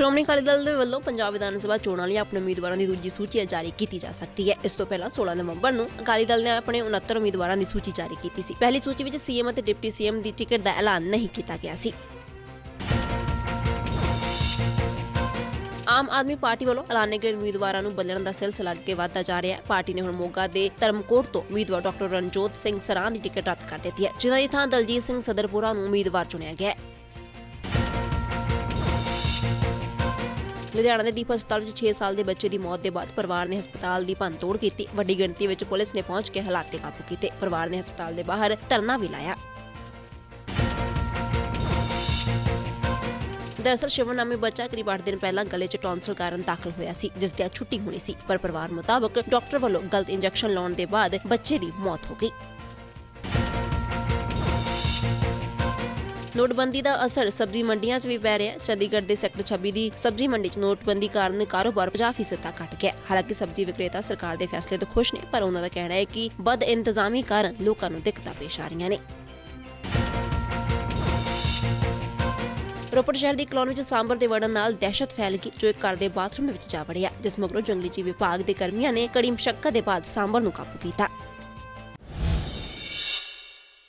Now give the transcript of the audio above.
ਸ਼੍ਰੋਮਣੀ ਅਕਾਲੀ ਦਲ ਦੇ ਵੱਲੋਂ ਪੰਜਾਬ ਵਿਧਾਨ ਸਭਾ ਚੋਣਾਂ ਲਈ ਆਪਣੇ ਉਮੀਦਵਾਰਾਂ ਦੀ ਦੂਜੀ ਸੂਚੀ ਜਾਰੀ ਕੀਤੀ ਜਾ ਸਕਦੀ ਹੈ। ਇਸ ਤੋਂ ਪਹਿਲਾਂ 16 ਨਵੰਬਰ ਨੂੰ ਅਕਾਲੀ ਦਲ ਨੇ ਆਪਣੇ 69 ਉਮੀਦਵਾਰਾਂ ਦੀ ਸੂਚੀ ਜਾਰੀ ਕੀਤੀ ਸੀ। ਪਹਿਲੀ ਸੂਚੀ ਵਿੱਚ ਸੀਐਮ ਅਤੇ ਡਿਪਟੀ ਸੀਐਮ ਦੀ ਟਿਕਟ ਦਾ ਐਲਾਨ ਨਹੀਂ ਕੀਤਾ ਗਿਆ ਸੀ। ਆਮ ਆਦਮੀ ਪਾਰਟੀ ਵੱਲੋਂ ਐਲਾਨੇ ਗਏ ਉਮੀਦਵਾਰਾਂ ਨੂੰ ਬਦਲਣ ਦਾ ਸਿਲਸਿਲਾ ਅੱਗੇ ਵਧਦਾ ਜਾ ਰਿਹਾ ਹੈ। ਪਾਰਟੀ ਨੇ ਹੁਣ ਮੋਗਾ ਦੇ ਧਰਮਕੋਟ ਤੋਂ ਉਮੀਦਵਾਰ ਡਾਕਟਰ ਰਣਜੋਤ ਸਿੰਘ ਸਰਾਂ ਦੀ ਟਿਕਟ ਰੱਦ ਕਰ ਦਿੱਤੀ ਹੈ। ਜਿਨ੍ਹਾਂ ਦੀ ਥਾਂ ਦਲਜੀਤ ਸਿੰਘ ਸਦਰਪੁਰਾ ਨੂੰ ਉਮੀਦਵਾਰ ਚੁਣਿਆ ਗਿਆ ਹੈ। ਲੁਧਿਆਣਾ ਦੇ ਦੀਪ ਹਸਪਤਾਲ ਵਿੱਚ 6 ਸਾਲ ਦੇ ਬੱਚੇ ਦੀ ਮੌਤ ਦੇ ਬਾਅਦ ਪਰਿਵਾਰ ਨੇ ਹਸਪਤਾਲ ਦੀ ਭੰਨਤੋੜ ਕੀਤੀ। ਵੱਡੀ ਗਿਣਤੀ ਵਿੱਚ ਪੁਲਿਸ ਨੇ ਪਹੁੰਚ ਕੇ ਹਾਲਾਤ ਤੇ ਕਾਬੂ ਕੀਤੇ। ਪਰਿਵਾਰ ਨੇ ਹਸਪਤਾਲ ਦੇ ਬਾਹਰ ਧਰਨਾ ਵੀ ਲਾਇਆ। ਦਰਅਸਲ ਸ਼ਿਵਮ ਨਾਮੀ ਬੱਚਾ ਕਰੀਬ 8 ਦਿਨ ਪਹਿਲਾਂ ਗਲੇ 'ਚ ਟੌਨਸਲ ਕਾਰਨ ਦਾਖਲ ਹੋਇਆ ਸੀ, ਜਿਸ ਦੀ ਛੁੱਟੀ ਹੋਣੀ ਸੀ। ਪਰ ਪਰਿਵਾਰ ਮੁਤਾਬਕ ਡਾਕਟਰ ਵੱਲੋਂ ਗਲਤ ਇੰਜੈਕਸ਼ਨ ਲਾਉਣ ਦੇ ਬਾਅਦ ਬੱਚੇ ਦੀ ਮੌਤ ਹੋ ਗਈ। ਨੋਟਬੰਦੀ ਦਾ ਅਸਰ ਸਬਜ਼ੀ ਮੰਡੀਆਂ 'ਚ ਵੀ ਪੈ ਰਿਹਾ ਹੈ। ਚੰਡੀਗੜ੍ਹ ਦੇ ਸੈਕਟਰ 26 ਦੀ ਸਬਜ਼ੀ ਮੰਡੀ 'ਚ ਨੋਟਬੰਦੀ ਕਾਰਨ ਕਾਰੋਬਾਰ 50% ਤੱਕ ਘਟ ਗਿਆ। ਹਾਲਾਂਕਿ ਸਬਜ਼ੀ ਵਿਕਰੇਤਾ ਸਰਕਾਰ ਦੇ ਫੈਸਲੇ ਤੋਂ ਖੁਸ਼ ਨੇ, ਪਰ ਉਹਨਾਂ ਦਾ ਕਹਿਣਾ ਹੈ ਕਿ ਬਦ ਇੰਤਜ਼ਾਮੀ ਕਾਰਨ ਲੋਕਾਂ ਨੂੰ ਦਿੱਕਤਾਂ ਪੇਸ਼ ਆ ਰਹੀਆਂ ਨੇ। ਰੋਪੜ ਸ਼ਹਿਰ ਦੀ ਕਲੋਨੀ ਵਿੱਚ ਸਾਂਬਰ ਦੇ ਵੜਨ ਨਾਲ ਦਹਿਸ਼ਤ ਫੈਲ ਗਈ, ਜੋ ਇੱਕ ਘਰ ਦੇ ਬਾਥਰੂਮ ਵਿੱਚ ਜਾ ਵੜਿਆ, ਜਿਸ ਮਗਰੋਂ ਜੰਗਲੀ ਜੀਵ ਵਿਭਾਗ ਦੇ ਕਰਮੀਆਂ ਨੇ ਕੜੀ ਮਸ਼ੱਕਤ ਦੇ ਬਾਅਦ ਸਾਂਬਰ ਨੂੰ ਕਾਬੂ ਕੀਤਾ।